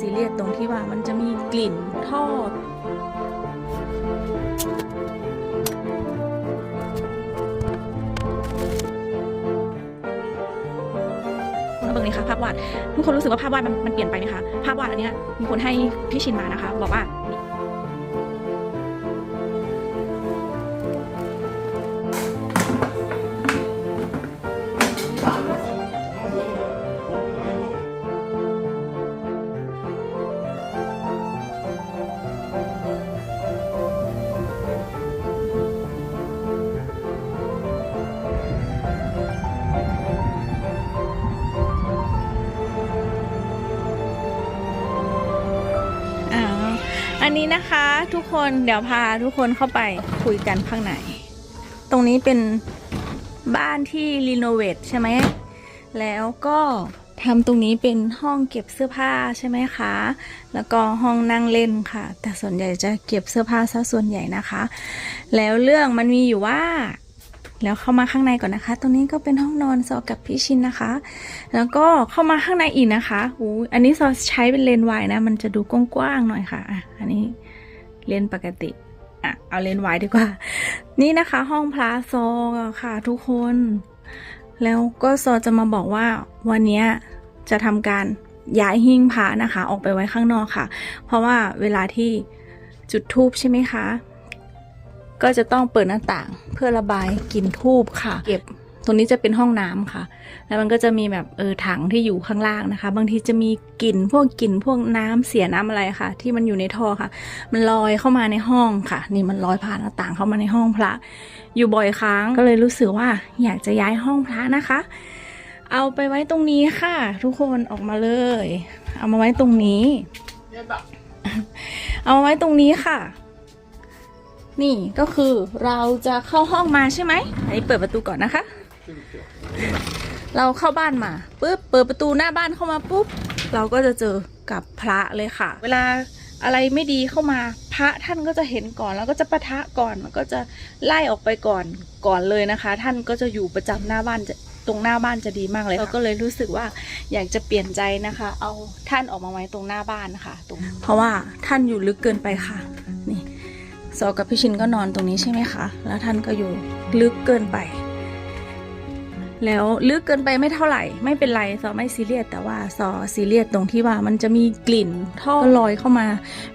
ซีเรียสตรงที่ว่ามันจะมีกลิ่นท่อดเบิ่งเลยค่ะภาพวาดทุกคนรู้สึกว่าภาพวาดมันมันเปลี่ยนไปไหมคะภาพวาดอันเนี้ยมีคนให้พี่ชินมานะคะ บอกว่า นนี้นะคะทุกคนเดี๋ยวพาทุกคนเข้าไปคุยกันข้างในตรงนี้เป็นบ้านที่รีโนเวทใช่ไหม แล้วก็ทำตรงนี้เป็นห้องเก็บเสื้อผ้าใช่ไหมคะ แล้วก็ห้องนั่งเล่นค่ะ แต่ส่วนใหญ่จะเก็บเสื้อผ้าซะส่วนใหญ่นะคะ แล้วเรื่องมันมีอยู่ว่า แล้วเข้ามาข้างในก่อนนะคะ ตรงนี้ก็เป็นห้องนอนซอกับพี่ชินนะคะ แล้วก็เข้ามาข้างในอีกนะคะอู้อันนี้ซอใช้เป็นเลนวายนะ มันจะดูกว้างๆหน่อยค่ะอะ อันนี้เลนปกติอะเอาเลนวายดีกว่า นี่นะคะ ห้องพระซอค่ะ ทุกคน แล้วก็ซอจะมาบอกว่าวันนี้จะทำการย้ายหิ้งพระนะคะ ออกไปไว้ข้างนอกค่ะ เพราะว่าเวลาที่จุดทูบใช่ไหมคะ ก็จะต้องเปิดหน้าต่างเพื่อระบายกลิ่นทูบค่ะ เก็บตรงนี้จะเป็นห้องน้ำค่ะ แล้วมันก็จะมีแบบเออถังที่อยู่ข้างล่างนะคะ บางทีจะมีกลิ่นพวกกลิ่นพวกน้ำเสียน้ำอะไรค่ะ ที่มันอยู่ในท่อค่ะ มันลอยเข้ามาในห้องค่ะ นี่มันลอยผ่านหน้าต่างเข้ามาในห้องพระ อยู่บ่อยครั้งก็เลยรู้สึกว่าอยากจะย้ายห้องพระนะคะ เอาไปไว้ตรงนี้ค่ะ ทุกคนออกมาเลย เอามาไว้ตรงนี้ เอามาไว้ตรงนี้ค่ะ นี่ก็คือเราจะเข้าห้องมาใช่ไหมอันนี้เปิดประตูก่อนนะคะ เราเข้าบ้านมาปุ๊บเปิดประตูหน้าบ้านเข้ามาปุ๊บ เราก็จะเจอกับพระเลยค่ะ เวลาอะไรไม่ดีเข้ามาพระท่านก็จะเห็นก่อนแล้วก็จะปะทะก่อนแล้วก็จะไล่ออกไปก่อนก่อนเลยนะคะ ท่านก็จะอยู่ประจำหน้าบ้านตรงหน้าบ้านจะดีมากเลยเราก็เลยรู้สึกว่าอยากจะเปลี่ยนใจนะคะ เอาท่านออกมาไว้ตรงหน้าบ้านนะคะตรงเพราะว่าท่านอยู่ลึกเกินไปค่ะ ซอกับพี่ชินก็นอนตรงนี้ใช่ไหมคะ แล้วท่านก็อยู่ลึกเกินไป แล้วลึกเกินไปไม่เท่าไหร่ ไม่เป็นไรซอไม่ซีเรียสแต่ว่าซอซีเรียสตรงที่ว่ามันจะมีกลิ่นท่อลอยเข้ามา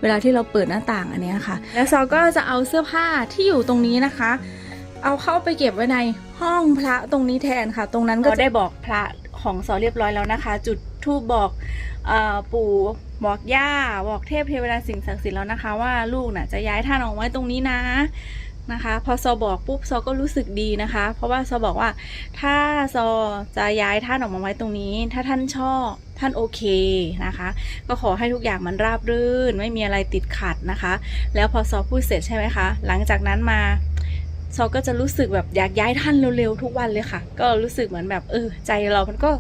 เวลาที่เราเปิดหน้าต่างอันนี้ค่ะ แล้วซอก็จะเอาเสื้อผ้าที่อยู่ตรงนี้นะคะ เอาเข้าไปเก็บไว้ในห้องพระตรงนี้แทนค่ะ ตรงนั้นก็ได้บอกพระของซอเรียบร้อยแล้วนะคะ จุด ธูปบอกอปู่บอกย่าบอกเทพเทวดาสิ่งศักดิ์สิทธิ์แล้วนะคะ ว่าลูกน่ะจะย้ายท่านออกไว้ตรงนี้นะนะคะ พอซอบอกปุ๊บซอก็รู้สึกดีนะคะ เพราะว่าซอบอกว่า ถ้าซอจะย้ายท่านออกมาไว้ตรงนี้ ถ้าท่านชอบท่านโอเคนะคะ ก็ขอให้ทุกอย่างมันราบรื่น ไม่มีอะไรติดขัดนะคะ แล้วพอซอพูดเสร็จใช่ไหมคะ หลังจากนั้นมาซอก็จะรู้สึกแบบอยากย้ายท่านเร็วๆทุกวันเลยค่ะ ก็รู้สึกเหมือนแบบเออใจเรามันก็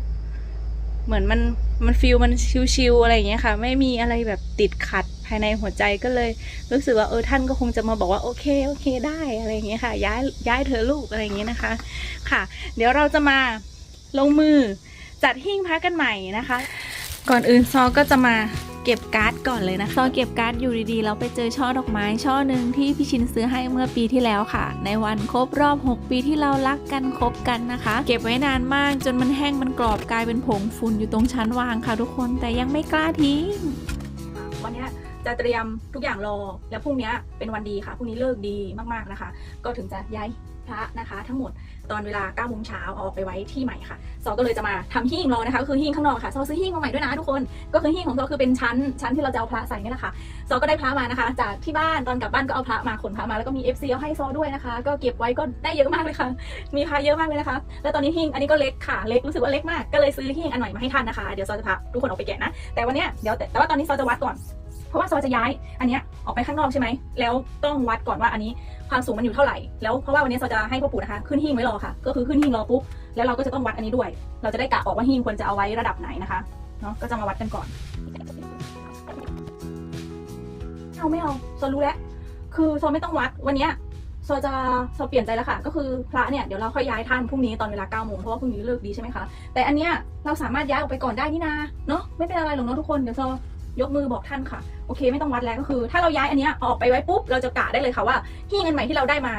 เหมือนมันมันฟิลมันชิวๆอะไรอย่างเงี้ยค่ะ ไม่มีอะไรแบบติดขัดภายในหัวใจก็เลย รู้สึกว่าเออท่านก็คงจะมาบอกว่าโอเคโอเคได้อะไรอย่างเงี้ยค่ะ ย้ายย้ายเธอลูกอะไรอย่างเงี้ยนะคะ ค่ะ เดี๋ยวเราจะมาลงมือจัดหิ้งพระกันใหม่นะคะ ก่อนอื่นซอก็จะมาเก็บการ์ดก่อนเลยนะซอเก็บการ์ดอยู่ดีๆเราไปเจอช่อดอกไม้ช่อหนึ่งที่พี่ชินซื้อให้เมื่อปีที่แล้วค่ะ ในวันครบรอบ 6 ปีที่เรารักกันคบกันนะคะ เก็บไว้นานมากจนมันแห้งมันกรอบกลายเป็นผงฝุ่นอยู่ตรงชั้นวางค่ะทุกคนแต่ยังไม่กล้าทิ้งวันนี้จะเตรียมทุกอย่างรอแล้วพรุ่งนี้เป็นวันดีค่ะพรุ่งนี้เลิกดีมากๆนะคะ ก็ถึงจะย้ายพระนะคะ ทั้งหมด ตอนเวลา9โมงเช้าเอาออกไปไว้ที่ใหม่ค่ะซอก็เลยจะมาทำหิ้งรอนะคะก็คือหิ้งข้างนอกค่ะซอซื้อหิ้งมาใหม่ด้วยนะทุกคน ก็คือหิ้งของซอคือเป็นชั้นชั้นที่เราจะเอาพระใส่นี่แหละค่ะซอก็ได้พระมานะคะ จากที่บ้านตอนกลับบ้านก็เอาพระมาขนพระมาแล้วก็มี FC เอาให้ซอด้วยนะคะ ก็เก็บไว้ก็ได้เยอะมากเลยค่ะ มีพระเยอะมากเลยนะคะ แล้วตอนนี้หิ้งอันนี้ก็เล็กค่ะเล็กรู้สึกว่าเล็กมากก็เลยซื้อหิ้งอันใหม่มาให้ท่านนะคะเดี๋ยวซอจะพาทุกคนออกไปแกะนะแต่วันเนี้ยเดี๋ยวแต่แต่ว่าตอนนี้ซอจะวัดก่อน เพราะว่าซอจะย้ายอันเนี้ย ออกไปข้างนอกใช่ไหม แล้วต้องวัดก่อนว่าอันนี้ความสูงมันอยู่เท่าไหร่ แล้วเพราะว่าวันนี้ซอจะให้พ่อปู่นะคะขึ้นหิ้งไว้รอค่ะ ก็คือขึ้นหิ้งรอปุ๊บ แล้วเราก็จะต้องวัดอันนี้ด้วย เราจะได้กะออกว่าหิ้งควรจะเอาไว้ระดับไหนนะคะ เนาะก็จะมาวัดกันก่อน เอาไม่เอาโซรู้แล้ว คือโซไม่ต้องวัดวันนี้ยซจะโซเปลี่ยนใจแล้วค่ะ ก็คือพระเนี่ยเดี๋ยวเราค่อยย้ายท่านพรุ่งนี้ตอนเวลา9โมงเพราะว่าพรุ่งนี้เลิกดีใช่ไหมคะ แต่อันเนี้ยเราสามารถย้ายออกไปก่อนได้นี่นา เนาะไม่เป็นอะไรหรอกเนาะทุกคน เดี๋ยวซ ยกมือบอกท่านค่ะ โอเค ไม่ต้องวัดแล้วก็คือ ถ้าเราย้ายอันเนี้ยออกไปไว้ปุ๊บเราจะกะได้เลยค่ะว่าหิ้งอันใหม่ที่เราได้มา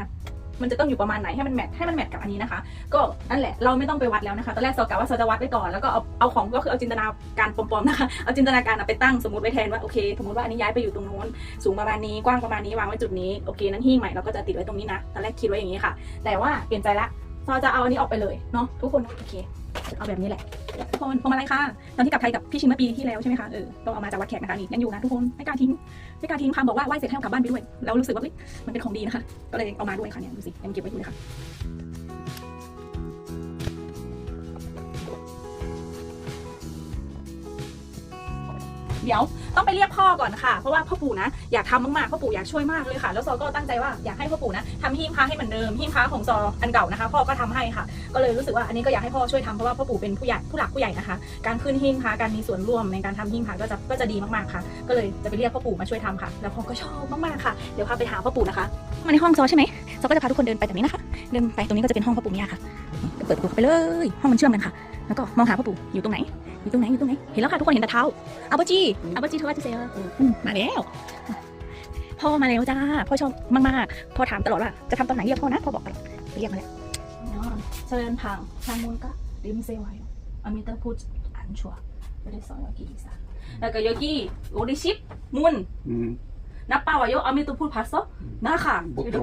มันจะต้องอยู่ประมาณไหนให้มันแมทให้มันแมทกับอันนี้นะคะ ก็นั่นแหละเราไม่ต้องไปวัดแล้วนะคะตอนแรกเรากะว่าเราจะวัดไว้ก่อนแล้วก็เอาเอาของก็คือเอาจินตนาการปลอมๆนะคะเอาจินตนาการไปตั้งสมมติไว้แทนว่าโอเคสมมติว่าอันนี้ย้ายไปอยู่ตรงนู้นสูงประมาณนี้กว้างประมาณนี้วางไว้จุดนี้โอเคนั้นหิ้งใหม่เราก็จะติดไว้ตรงนี้นะตอนแรกคิดไว้อย่างนี้ค่ะ แต่ว่าเปลี่ยนใจละเราจะเอาอันนี้ออกไปเลยเนาะทุกคนโอเค เอาแบบนี้แหละทุกคนพวงมาลัยค่ะตอนที่กลับไทยกับพี่ชินเมื่อปีที่แล้วใช่ไหมคะเออก็เอามาจากวัดแขกนะคะนี่ยังอยู่นะทุกคนไม่กล้าทิ้งไม่กล้าทิ้งพามบอกว่าไหว้เสร็จให้เอากลับบ้านไปด้วย แล้วรู้สึกว่าเฮ้ยมันเป็นของดีนะคะ ก็เลยเอามาด้วยค่ะเนี่ยดูสิยังเก็บไว้อยู่เลยค่ะเดี๋ยว ต้องไปเรียกพ่อก่อนค่ะ เพราะว่าพ่อปู่นะอยากทำมากๆพ่อปู่อยากช่วยมากเลยค่ะ แล้วซอก็ตั้งใจว่าอยากให้พ่อปู่นะทำหิ้งพระให้เหมือนเดิมหิ้งพระของซออันเก่านะคะ พ่อก็ทำให้ค่ะ ก็เลยรู้สึกว่าอันนี้ก็อยากให้พ่อช่วยทำเพราะว่าพ่อปู่เป็นผู้ใหญ่ผู้หลักผู้ใหญ่นะคะ การขึ้นหิ้งพระการมีส่วนร่วมในการทำหิ้งพระก็จะก็จะดีมากๆค่ะ ก็เลยจะไปเรียกพ่อปู่มาช่วยทำค่ะ แล้วพ่อก็ชอบมากๆค่ะเดี๋ยวพาไปหาพ่อปู่นะคะมาในห้องซอใช่ไหมซอก็จะพาทุกคนเดินไปแบบนี้นะคะ เดินไปตรงนี้ก็จะเป็นห้องพ่อปู่เนี่ยค่ะเปิดประตูเข้าไปเลย ห้องมันเชื่อมกันค่ะ แล้วก็มองหาพ่อปู่อยู่ตรงไหน อยู่ตรงไหนอยู่ตรงไหน เห็นแล้วค่ะทุกคนเห็นแต่เท้าอาบจีอาบจีเทว่าจะเซลมาแล้วพ่อมาแล้วจ้าพ่อชอบมากๆพ่อถามตลอดว่าจะทำตอนไหนเรียกพ่อนะพ่อบอกตลอดเรียกมาแล้วเจริญพังทางมูลก็ริมเซวายอามิตาพูดอันชัวไม่ได้สอนยากีซะแล้วก็ยากีโอริชิปมุน Mm. นับเป้าอายุอามิตาพูดพัสโซนะค่ะ Botro.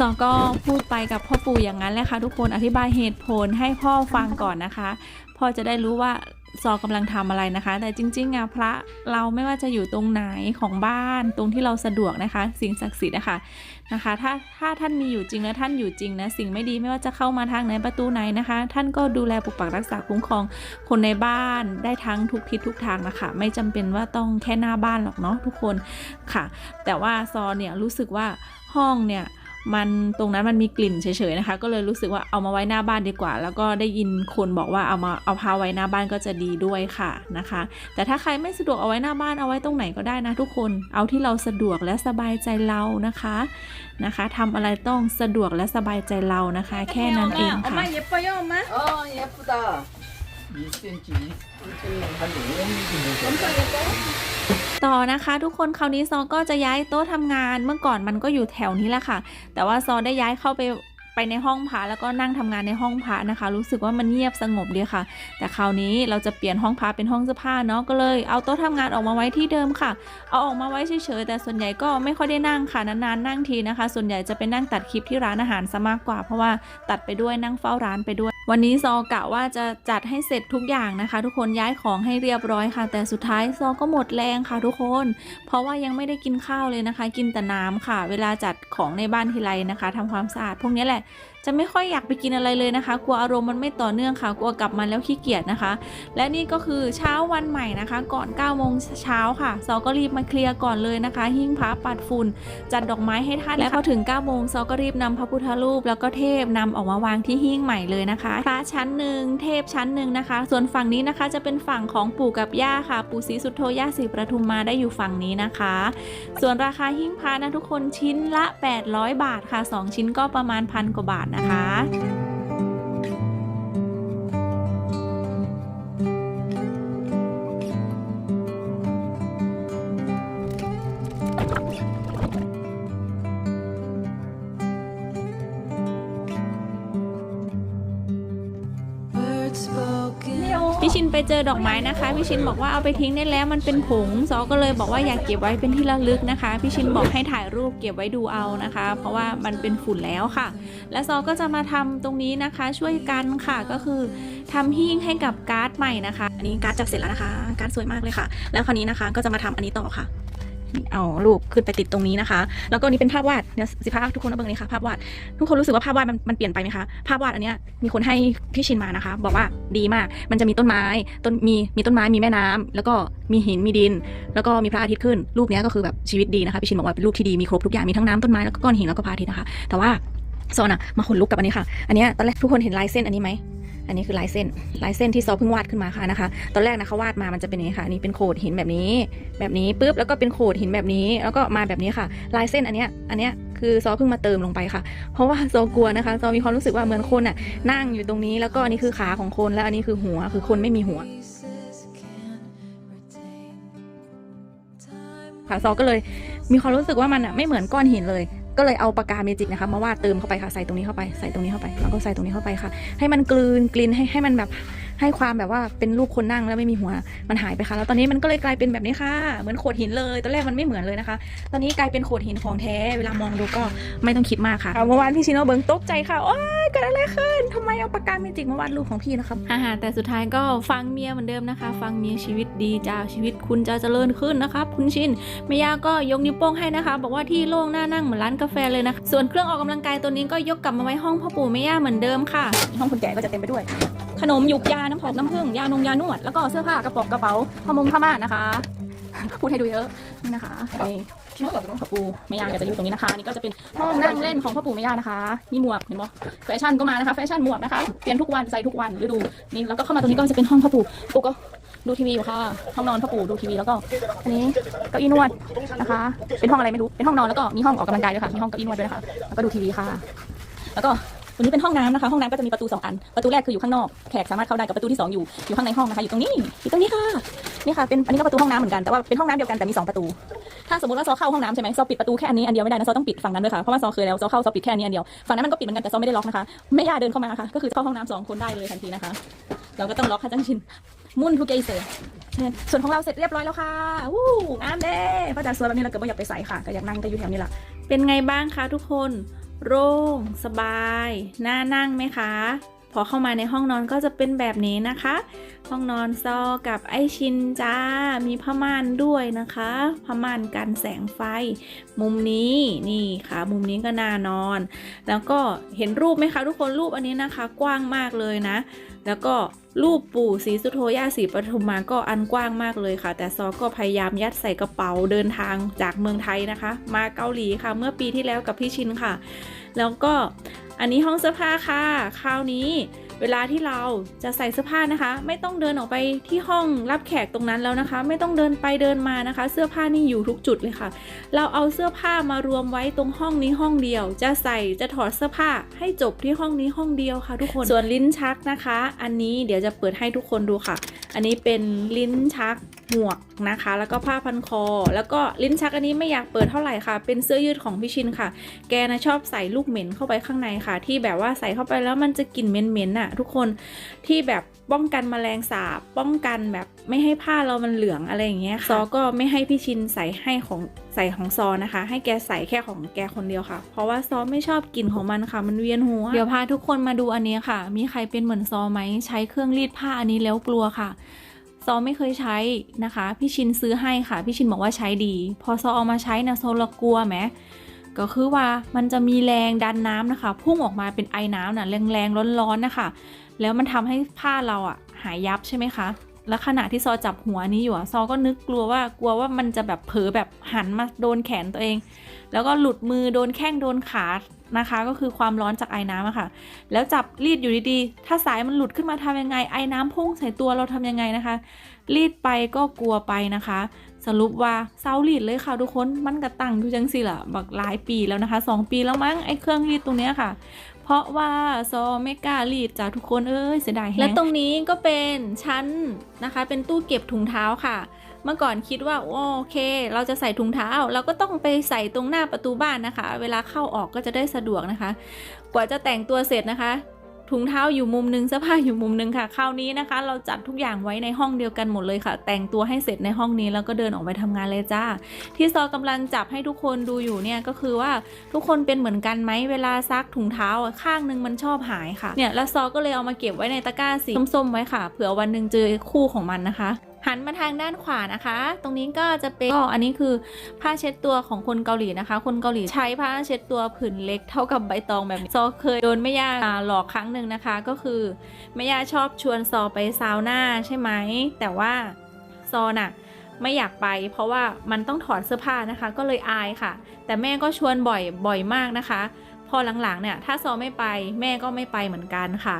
ซอก็พูดไปกับพ่อปู่อย่างนั้นแหละค่ะทุกคนอธิบายเหตุผลให้พ่อฟังก่อนนะคะ พ่อจะได้รู้ว่าซอกำลังทำอะไรนะคะ แต่จริงๆอะพระเราไม่ว่าจะอยู่ตรงไหนของบ้านตรงที่เราสะดวกนะคะ สิ่งศักดิ์สิทธิ์นะคะนะคะ ถ้าถ้าท่านมีอยู่จริงและท่านอยู่จริงนะสิ่งไม่ดีไม่ว่าจะเข้ามาทางไหนประตูไหนนะคะ ท่านก็ดูแลปกปักรักษาคุ้มครองคนในบ้านได้ทั้งทุกทิศทุกทางนะคะ ไม่จำเป็นว่าต้องแค่หน้าบ้านหรอกเนาะทุกคนค่ะ แต่ว่าซอเนี่ยรู้สึกว่าห้องเนี่ย มันตรงนั้นมันมีกลิ่นเฉยๆนะคะ ก็เลยรู้สึกว่าเอามาไว้หน้าบ้านดีกว่า แล้วก็ได้ยินคนบอกว่าเอามาเอาพาไว้หน้าบ้านก็จะดีด้วยค่ะนะคะ แต่ถ้าใครไม่สะดวกเอาไว้หน้าบ้านเอาไว้ตรงไหนก็ได้นะทุกคนเอาที่เราสะดวกและสบายใจเรานะคะนะคะทำอะไรต้องสะดวกและสบายใจเรานะคะ แค่นั้นเองค่ะเย็บปยอมะอ๋อเย็บปุตา20 cm 1 5 0 0 0 0 0 0 0 0 0 0 0 0 0 0 0 0 0 0 0 0 0 0 0 0 0 0 0 0 0 0 0 0 0 0 ต่อนะคะทุกคนคราวนี้ซอก็จะย้ายโต๊ะทำงานเมื่อก่อนมันก็อยู่แถวนี้แหละค่ะ แต่ว่าซอได้ย้ายเข้าไปไปในห้องพระแล้วก็นั่งทำงานในห้องพระนะคะ รู้สึกว่ามันเงียบสงบดีค่ะ แต่คราวนี้เราจะเปลี่ยนห้องพระเป็นห้องเสื้อผ้าเนาะก็เลยเอาโต๊ะทำงานออกมาไว้ที่เดิมค่ะ เอาออกมาไว้เฉยๆแต่ส่วนใหญ่ก็ไม่ค่อยได้นั่งค่ะนานๆนั่งทีนะคะ ส่วนใหญ่จะไปนั่งตัดคลิปที่ร้านอาหารซะมากกว่า เพราะว่าตัดไปด้วยนั่งเฝ้าร้านไปด้วย วันนี้ซอกะว่าจะจัดให้เสร็จทุกอย่างนะคะ ทุกคนย้ายของให้เรียบร้อยค่ะ แต่สุดท้ายซอก็หมดแรงค่ะทุกคน เพราะว่ายังไม่ได้กินข้าวเลยนะคะ กินแต่น้ำค่ะ เวลาจัดของในบ้านทีไรนะคะทำความสะอาดพวกนี้แหละจะไม่ค่อยอยากไปกินอะไรเลยนะคะ กลัวอารมณ์มันไม่ต่อเนื่องค่ะ กลัวกลับมาแล้วขี้เกียจนะคะ และนี่ก็คือเช้าวันใหม่นะคะ ก่อน9โมงเช้าค่ะซอก็รีบมาเคลียร์ก่อนเลยนะคะ หิ้งพระปัดฝุ่นจัดดอกไม้ให้ท่านและพอถึง9โมงซอก็รีบนำพระพุทธรูป แล้วก็เทพนำออกมาวางที่หิ้งใหม่เลยนะคะพระชั้นหนึ่งเทพชั้นหนึ่งนะคะ ส่วนฝั่งนี้นะคะจะเป็นฝั่งของปู่กับย่าค่ะ ปู่ศรีสุโธย่าศรีประทุมมาได้อยู่ฝั่งนี้นะคะ ส่วนราคาหิ้งพระนะทุกคนชิ้นละ 800 บาทค่ะ 2 ชิ้นก็ประมาณพันกว่าบาทนะคะ เจอดอกไม้นะคะ พี่ชินบอกว่าเอาไปทิ้งได้แล้วมันเป็นผงซอก็เลยบอกว่าอยากเก็บไว้เป็นที่ระลึกนะคะ พี่ชินบอกให้ถ่ายรูปเก็บไว้ดูเอานะคะ เพราะว่ามันเป็นฝุ่นแล้วค่ะ และซอก็จะมาทำตรงนี้นะคะช่วยกันค่ะก็คือทำหิ้งให้กับการ์ดใหม่นะคะ อันนี้การ์ดจับเสร็จแล้วนะคะ การ์ดสวยมากเลยค่ะ แล้วคราวนี้นะคะก็จะมาทำอันนี้ต่อค่ะ เอารูปขึ้นไปติดตรงนี้นะคะ แล้วก็นี่เป็นภาพวาดเดี๋ยสิพาพทุกคนเอาเบิ่งเลยค่ะภาพวาดทุกคนรู้สึกว่าภาพวาดมันมันเปลี่ยนไปไหมคะภาพวาดอันเนี้ยมีคนให้พี่ชินมานะคะ บอกว่าดีมากมันจะมีต้นไม้ต้นมีมีต้นไม้มีแม่น้ำแล้วก็มีหินมีดิน แล้วก็มีพระอาทิตย์ขึ้น รูปนี้ก็คือแบบชีวิตดีนะคะพี่ชินบอกว่าเป็นรูปที่ดีมีครบทุกอย่างมีทั้งน้ำต้นไม้แล้วก็ก้อนหินแล้วก็พระอาทิตย์นะคะ แต่ว่าโซนอะมาขนลุกกับอันนี้ค่ะ อันเนี้ยตอนแรกทุกคนเห็นลายเส้นอันนี้ไหม อันนี้คือลายเส้น ลายเส้นที่ซอเพิ่งวาดขึ้นมาค่ะนะคะ ตอนแรกนะเขาวาดมามันจะเป็นอย่างนี้ค่ะนนี้เป็นโขดหินแบบนี้ แบบนี้ปุ๊บ แล้วก็เป็นโขดหินแบบนี้ แล้วก็มาแบบนี้ค่ะ ลายเส้นอันเนี้ย อันเนี้ยคือซอเพิ่งมาเติมลงไปค่ะ เพราะว่าซอกลัวนะคะ ซอมีความรู้สึกว่าเหมือนคนน่ะนั่งอยู่ตรงนี้ แล้วก็อันนี้คือขาของคน แล้วอันนี้คือหัว คือคนไม่มีหัวค่ะซอก็เลยมีความรู้สึกว่ามันอะไม่เหมือนก้อนหินเลย ก็เลยเอาปากกาเมจิกนะคะมาวาดเติมเข้าไปค่ะใส่ตรงนี้เข้าไปใส่ตรงนี้เข้าไปแล้วก็ใส่ตรงนี้เข้าไปค่ะ ให้มันกลืนกลืนให้ให้มันแบบให้ความแบบว่าเป็นรูปคนนั่งแล้วไม่มีหัวมันหายไปค่ะ แล้วตอนนี้มันก็เลยกลายเป็นแบบนี้ค่ะ เหมือนโขดหินเลยตอนแรกมันไม่เหมือนเลยนะคะ ตอนนี้กลายเป็นโขดหินของแท้เวลามองดูก็ไม่ต้องคิดมากค่ะเมื่อวานพี่ชิโนเบิงตกใจค่ะโอ๊ยเกิดอะไรขึ้นทำ มเอาปากกาเมจิกมาวาดรูปของพี่นะครับฮ่าๆแต่สุดท้ายก็ฟังเมียเหมือนเดิมนะคะ ฟังเมียชีวิตดีจ้าชีวิตคุณจะเจริญขึ้นนะครับคุณชินเมียาก็ยกนิ้วโป้งให้นะคะ บอกว่าที่โล่งหน้านั่งเหมือนร้านกาแฟเลยนะคะส่วนเครื่องออกกำลังกายตัวนี้ก็ยกกลับมาไว้ห้องพ่อปู่แม่ย่าเหมือนเดิมค่ะ ห้องคนแก่ก็จะเต็มไปด้วย ขนมหยุกยาน้ำหอมน้ำผึ้งยานงยานวดแล้วก็เสื้อผ้ากระเป๋ากระเป๋าผ้ามุงผ้าม่านนะคะพูดให้ดูเยอะนี่นะคะ นี่พ่อปู่แม่ย่ากจะอยู่ตรงนี้นะคะนี่ก็จะเป็นห้องนั่งเล่นของพ่อปู่แม่ย่านะคะมีหมวกเห็นไหมแฟชั่นก็มานะคะแฟชั่นหมวกนะคะเปลี่ยนทุกวันใส่ทุกวันฤดูนี่แล้วก็เข้ามาตรงนี้ก็จะเป็นห้องพ่อปู่ปู่ก็ดูทีวีอยู่ค่ะห้องนอนพ่อปู่ดูทีวีแล้วก็อันนี้เก้าอี้นวดนะคะ เป็นห้องอะไรไม่รู้เป็นห้องนอนแล้วก็มีห้องออกกำลังกายด้วยค่ะมีห้องเก้าอี้นวดด้วยนะคะแล้วก็ดูทีวีค่ะ แล้วก็ ตรงนี้เป็นห้องน้ำนะคะ ห้องน้ำก็จะมีประตูสองอัน ประตูแรกคืออยู่ข้างนอก แขกสามารถเข้าได้กับประตูที่สองอยู่ อยู่ข้างในห้องนะคะ อยู่ตรงนี้ อยู่ตรงนี้ค่ะ นี่ค่ะ เป็น อันนี้ก็ประตูห้องน้ำเหมือนกัน แต่ว่าเป็นห้องน้ำเดียวกันแต่มีสองประตู ถ้าสมมติว่าซอเข้าห้องน้ำใช่ไหมซอปิดประตูแค่อันนี้อันเดียวไม่ได้นะ ซอต้องปิดฝั่งนั้นด้วยค่ะ เพราะว่าซอเคยแล้ว ซอเข้าซอปิดแค่อันนี้อันเดียว ฝั่งนั้นมันก็ปิดเหมือนกันแต่ซอไม่ได้ล็อกนะคะแม่ยาเดินเข้ามาค่ะ ก็คือเข้าห้องน้ำสองคนได้เลยทันทีนะคะ เราก็ต้องล็อกค่ะจังชิน มุ่นทุกเกยเซส่วนของเราเสร็จเรียบร้อยแล้วค่ะวู้งามเด้พระจันสวยแบบนี้เราเกิดว่าอยากไปใส่ค่ะก็อยากนั่งก็อยู่แถวนี้แหละเป็นไงบ้างคะทุกคน โล่งสบายน่านั่งไหมคะ พอเข้ามาในห้องนอนก็จะเป็นแบบนี้นะคะ ห้องนอนซอกับไอชินจ้า มีผ้าม่านด้วยนะคะผ้าม่านกันแสงไฟ มุมนี้นี่ค่ะ มุมนี้ก็น่านอน แล้วก็เห็นรูปไหมคะ ทุกคนรูปอันนี้นะคะ กว้างมากเลยนะ แล้วก็รูปปู่ศรีสุโธย่าศรีปฐุมมาก็อันกว้างมากเลยค่ะ แต่ซอก็พยายามยัดใส่กระเป๋าเดินทางจากเมืองไทยนะคะ มาเกาหลีค่ะเมื่อปีที่แล้วกับพี่ชินค่ะ แล้วก็อันนี้ห้องเสื้อผ้าค่ะ คราวนี้ เวลาที่เราจะใส่เสื้อผ้านะคะ ไม่ต้องเดินออกไปที่ห้องรับแขกตรงนั้นแล้วนะคะ ไม่ต้องเดินไปเดินมานะคะ เสื้อผ้านี่อยู่ทุกจุดเลยค่ะ เราเอาเสื้อผ้ามารวมไว้ตรงห้องนี้ห้องเดียว จะใส่จะถอดเสื้อผ้าให้จบที่ห้องนี้ห้องเดียวค่ะ ทุกคนส่วนลิ้นชักนะคะ อันนี้เดี๋ยวจะเปิดให้ทุกคนดูค่ะ อันนี้เป็นลิ้นชัก หมวกนะคะ แล้วก็ผ้าพันคอ แล้วก็ลิ้นชักอันนี้ไม่อยากเปิดเท่าไหร่ค่ะ เป็นเสื้อยืดของพี่ชินค่ะ แกนะชอบใส่ลูกเหม็นเข้าไปข้างในค่ะ ที่แบบว่าใส่เข้าไปแล้วมันจะกลิ่นเหม็นๆน่ะ ทุกคนที่แบบป้องกันแมลงสาบป้องกันแบบไม่ให้ผ้าเรามันเหลืองอะไรอย่างเงี้ยซอก็ไม่ให้พี่ชินใส่ให้ของใส่ของซอนะคะ ให้แกใส่แค่ของแกคนเดียวค่ะ เพราะว่าซอไม่ชอบกลิ่นของมันค่ะ มันเวียนหัวเดี๋ยวพาทุกคนมาดูอันนี้ค่ะ มีใครเป็นเหมือนซอไหมใช้เครื่องรีดผ้าอันนี้แล้วกลัวค่ะ ซอไม่เคยใช้นะคะ พี่ชินซื้อให้ค่ะ พี่ชินบอกว่าใช้ดี พอซอเอามาใช้นะซอละกลัวไหมก็คือว่ามันจะมีแรงดันน้ำนะคะ พุ่งออกมาเป็นไอน้ำน่ะแรงๆร้อนๆนะคะ แล้วมันทำให้ผ้าเราอะหายยับใช่ไหมคะ แล้วขณะที่ซอจับหัวนี้อยู่ซอก็นึกกลัวว่ากลัวว่ามันจะแบบเผลอแบบหันมาโดนแขนตัวเอง แล้วก็หลุดมือโดนแข้งโดนขานะคะ ก็คือความร้อนจากไอ้น้ำอะค่ะ แล้วจับรีดอยู่ดีๆ ถ้าสายมันหลุดขึ้นมาทำยังไง ไอ้น้ำพุ่งใส่ตัวเราทำยังไงนะคะ รีดไปก็กลัวไปนะคะ สรุปว่าเซารีดเลยค่ะทุกคน มันกระตังอยู่จังสิล่ะบักหลายปีแล้วนะคะ 2 ปีแล้วมั้งไอ้เครื่องรีดตรงเนี้ยค่ะ เพราะว่าซอไม่กล้ารีดจ้าทุกคนเอ้ยเสียดายแฮะและตรงนี้ก็เป็นชั้นนะคะ เป็นตู้เก็บถุงเท้าค่ะ เมื่อก่อนคิดว่าโอเค เราจะใส่ถุงเท้า เราก็ต้องไปใส่ตรงหน้าประตูบ้านนะคะ เวลาเข้าออกก็จะได้สะดวกนะคะ กว่าจะแต่งตัวเสร็จนะคะ ถุงเท้าอยู่มุมหนึงเสื้อผ้าอยู่มุมหนึงค่ะ คราวนี้นะคะ เราจัดทุกอย่างไว้ในห้องเดียวกันหมดเลยค่ะ แต่งตัวให้เสร็จในห้องนี้แล้วก็เดินออกไปทำงานเลยจ้า ที่ซอกำลังจับให้ทุกคนดูอยู่เนี่ยก็คือว่าทุกคนเป็นเหมือนกันไหมเวลาซักถุงเท้าข้างหนึงมันชอบหายค่ะเนี่ยแล้วซอก็เลยเอามาเก็บไว้ในตะกร้าสีส้มๆไว้ค่ะเผื่อวันหนึ่งเจอคู่ของมันนะคะ หันมาทางด้านขวานะคะ ตรงนี้ก็จะเป็นก็อันนี้คือผ้าเช็ดตัวของคนเกาหลีนะคะ คนเกาหลีใช้ผ้าเช็ดตัวผืนเล็กเท่ากับใบตองแบบนี้ซอเคยโดนแม่ย่าหลอกครั้งหนึ่งนะคะ ก็คือแม่ย่าชอบชวนซอไปซาวน่าใช่ไหมแต่ว่าซอน่ะไม่อยากไป เพราะว่ามันต้องถอดเสื้อผ้านะคะ ก็เลยอายค่ะ แต่แม่ก็ชวนบ่อยบ่อยมากนะคะ พอหลังๆเนี่ยถ้าซอไม่ไปแม่ก็ไม่ไปเหมือนกันค่ะ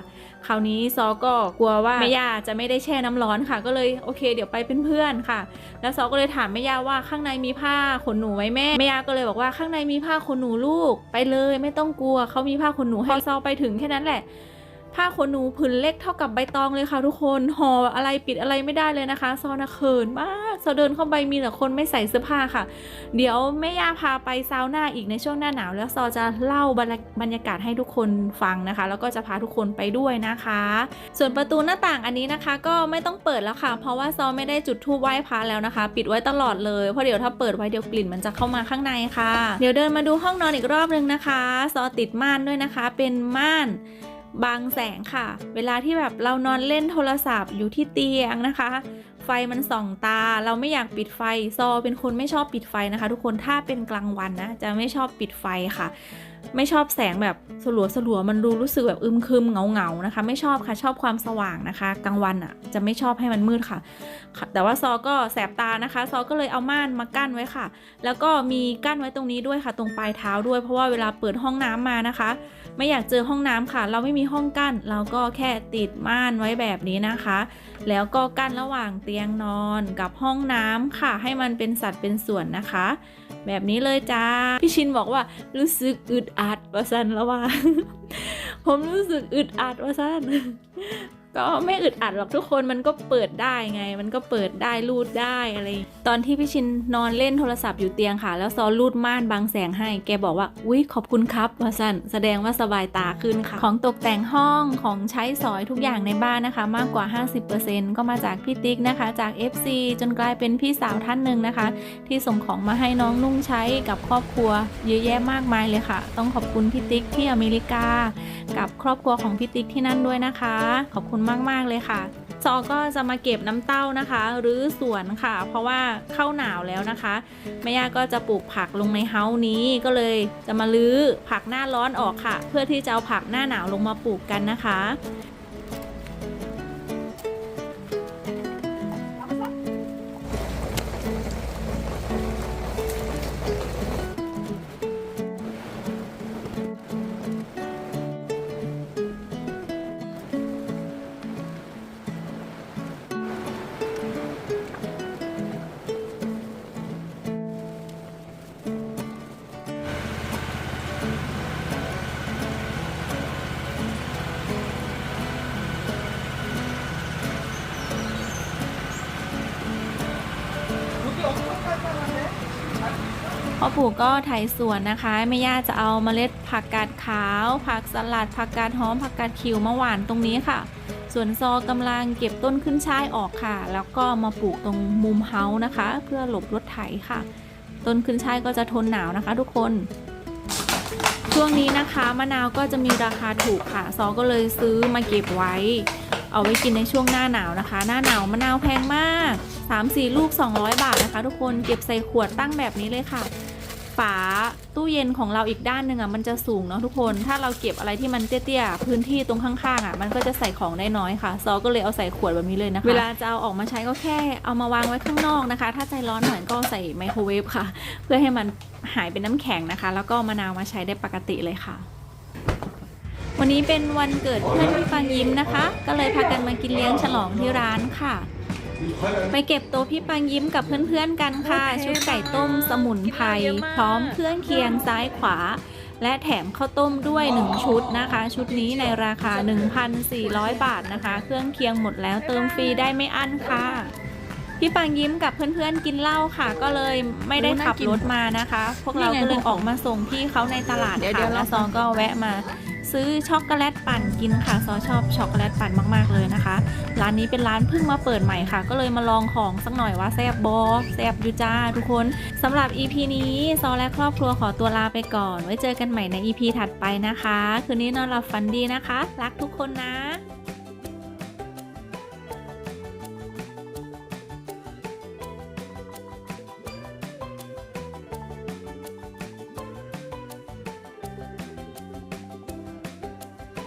คราวนี้ซอก็กลัวว่าแม่ย่าจะไม่ได้แช่น้ำร้อนค่ะ ก็เลยโอเคเดี๋ยวไปเป็นเพื่อนค่ะ แล้วซอก็เลยถามแม่ย่าว่าข้างในมีผ้าขนหนูไหมแม่แม่ย่าก็เลยบอกว่าข้างในมีผ้าขนหนูลูกไปเลย ไม่ต้องกลัวเขามีผ้าขนหนูให้พอซอไปถึงแค่นั้นแหละ ผ้าขนหนูผืนเล็กเท่ากับใบตองเลยค่ะทุกคนห่ออะไรปิดอะไรไม่ได้เลยนะคะซอนะเขินมากซอเดินเข้าไปมีแต่คนไม่ใส่เสื้อผ้าค่ะ เดี๋ยวแม่ย่าพาไปซาวน่าอีกในช่วงหน้าหนาว แล้วซอจะเล่าบรรยากาศให้ทุกคนฟังนะคะ แล้วก็จะพาทุกคนไปด้วยนะคะ ส่วนประตูหน้าต่างอันนี้นะคะ ก็ไม่ต้องเปิดแล้วค่ะ เพราะว่าซอไม่ได้จุดธูปไหว้พระแล้วนะคะ ปิดไว้ตลอดเลยเพราะเดี๋ยวถ้าเปิดไว้เดี๋ยวกลิ่นมันจะเข้ามาข้างในค่ะ เดี๋ยวเดินมาดูห้องนอนอีกรอบนึงนะคะ ซอติดม่านด้วยนะคะ เป็นม่าน บางแสงค่ะ เวลาที่แบบเรานอนเล่นโทรศัพท์อยู่ที่เตียงนะคะ ไฟมันส่องตา เราไม่อยากปิดไฟ ซอเป็นคนไม่ชอบปิดไฟนะคะ ทุกคนถ้าเป็นกลางวันนะจะไม่ชอบปิดไฟค่ะ ไม่ชอบแสงแบบสลัวสลัวมันดูรู้สึกแบบอึมครึมเงาเงานะคะ ไม่ชอบค่ะชอบความสว่างนะคะ กลางวันอะจะไม่ชอบให้มันมืดค่ะ แต่ว่าซอก็แสบตานะคะ ซอก็เลยเอาม่านมากั้นไว้ค่ะ แล้วก็มีกั้นไว้ตรงนี้ด้วยค่ะ ตรงปลายเท้าด้วยเพราะว่าเวลาเปิดห้องน้ำมานะคะ ไม่อยากเจอห้องน้ำค่ะ เราไม่มีห้องกั้น เราก็แค่ติดม่านไว้แบบนี้นะคะ แล้วก็กั้นระหว่างเตียงนอนกับห้องน้ำค่ะ ให้มันเป็นสัดเป็นส่วนนะคะ แบบนี้เลยจ้าพี่ชินบอกว่ารู้สึกอึดอัดว่าสันแล้วว่า ผมรู้สึกอึดอัดว่าสัน ก็ไม่อึดอัดหรอกทุกคนมันก็เปิดได้ไง มันก็เปิดได้รูดได้อะไร ตอนที่พี่ชินนอนเล่นโทรศัพท์อยู่เตียงค่ะ แล้วซอรูดม่านบางแสงให้ แกบอกว่า อุ๊ยขอบคุณครับว่าสันแสดงว่าสบายตาขึ้นค่ะ ของตกแต่งห้องของใช้สอยทุกอย่างในบ้านนะคะ มากกว่า 50%ก็มาจากพี่ติ๊กนะคะ จาก FC จนกลายเป็นพี่สาวท่านหนึ่งนะคะ ที่ส่งของมาให้น้องนุ่งใช้กับครอบครัว เยอะแยะมากมายเลยค่ะ ต้องขอบคุณพี่ติ๊กที่อเมริกา กับครอบครัวของพี่ติ๊กที่นั่นด้วยนะคะ ขอบคุณมากๆเลยค่ะซอก็จะมาเก็บน้ำเต้านะคะ หรือสวนค่ะ เพราะว่าเข้าหนาวแล้วนะคะแม่ย่าก็จะปลูกผักลงในเฮ้านี้ก็เลยจะมาลื้อผักหน้าร้อนออกค่ะ เพื่อที่จะเอาผักหน้าหนาวลงมาปลูกกันนะคะ ลูกก็ไถสวนนะคะแม่ย่าจะเอาเมล็ดผักกาดขาว ผักสลัด ผักกาดหอม ผักกาดขิวมาหว่านตรงนี้ค่ะ ส่วนซอกำลังเก็บต้นขึ้นช่ายออกค่ะ แล้วก็มาปลูกตรงมุมเฮาส์นะคะ เพื่อหลบรถไถค่ะ ต้นขึ้นช่ายก็จะทนหนาวนะคะ ทุกคน ช่วงนี้นะคะมะนาวก็จะมีราคาถูกค่ะ ซอก็เลยซื้อมาเก็บไว้ เอาไว้กินในช่วงหน้าหนาวนะคะ หน้าหนาวมะนาวแพงมาก3-4 ลูก 200 บาทนะคะ ทุกคนเก็บใส่ขวดตั้งแบบนี้เลยค่ะ ฝาตู้เย็นของเราอีกด้านหนึ่งอะมันจะสูงเนาะทุกคน ถ้าเราเก็บอะไรที่มันเตี้ยๆพื้นที่ตรงข้างๆอะมันก็จะใส่ของได้น้อยค่ะ ซอก็เลยเอาใส่ขวดแบบนี้เลยนะคะ เวลาจะเอาออกมาใช้ก็แค่เอามาวางไว้ข้างนอกนะคะ ถ้าใจร้อนหน่อยก็ใส่ไมโครเวฟค่ะ เพื่อให้มันหายเป็นน้ำแข็งนะคะ แล้วก็มะนาวมาใช้ได้ปกติเลยค่ะวันนี้เป็นวันเกิดเพื่อนพี่ฟังยิ้มนะคะ ก็เลยพากันมากินเลี้ยงฉลองที่ร้านค่ะ ไปเก็บโต๊ะพี่ปังยิ้มกับเพื่อนๆกันค่ะ ชุดไก่ต้มสมุนไพรพร้อมเครื่องเคียงซ้ายขวา และแถมข้าวต้มด้วย 1 ชุดนะคะ ชุดนี้ในราคา 1,400 บาทนะคะ เครื่องเคียงหมดแล้วเติมฟรีได้ไม่อั้นค่ะพี่ปังยิ้มกับเพื่อนๆกินเหล้าค่ะ ก็เลยไม่ได้ขับรถมานะคะ พวกเราก็เลยออกมาส่งพี่เขาในตลาดเดี๋ยวเดี๋ค่ะยวแล้วซองก็แวะมา ซื้อช็อกโกแลตปั่นกินค่ะซอชอบช็อกโกแลตปั่นมาก ๆเลยนะคะ ร้านนี้เป็นร้านเพิ่งมาเปิดใหม่ค่ะ ก็เลยมาลองของสักหน่อยว่าแซบบอแซบยูจ้าทุกคนสำหรับ EP นี้ซอและครอบครัวขอตัวลาไปก่อน ไว้เจอกันใหม่ใน EP ถัดไปนะคะ คืนนี้นอนหลับฝันดีนะคะ รักทุกคนนะ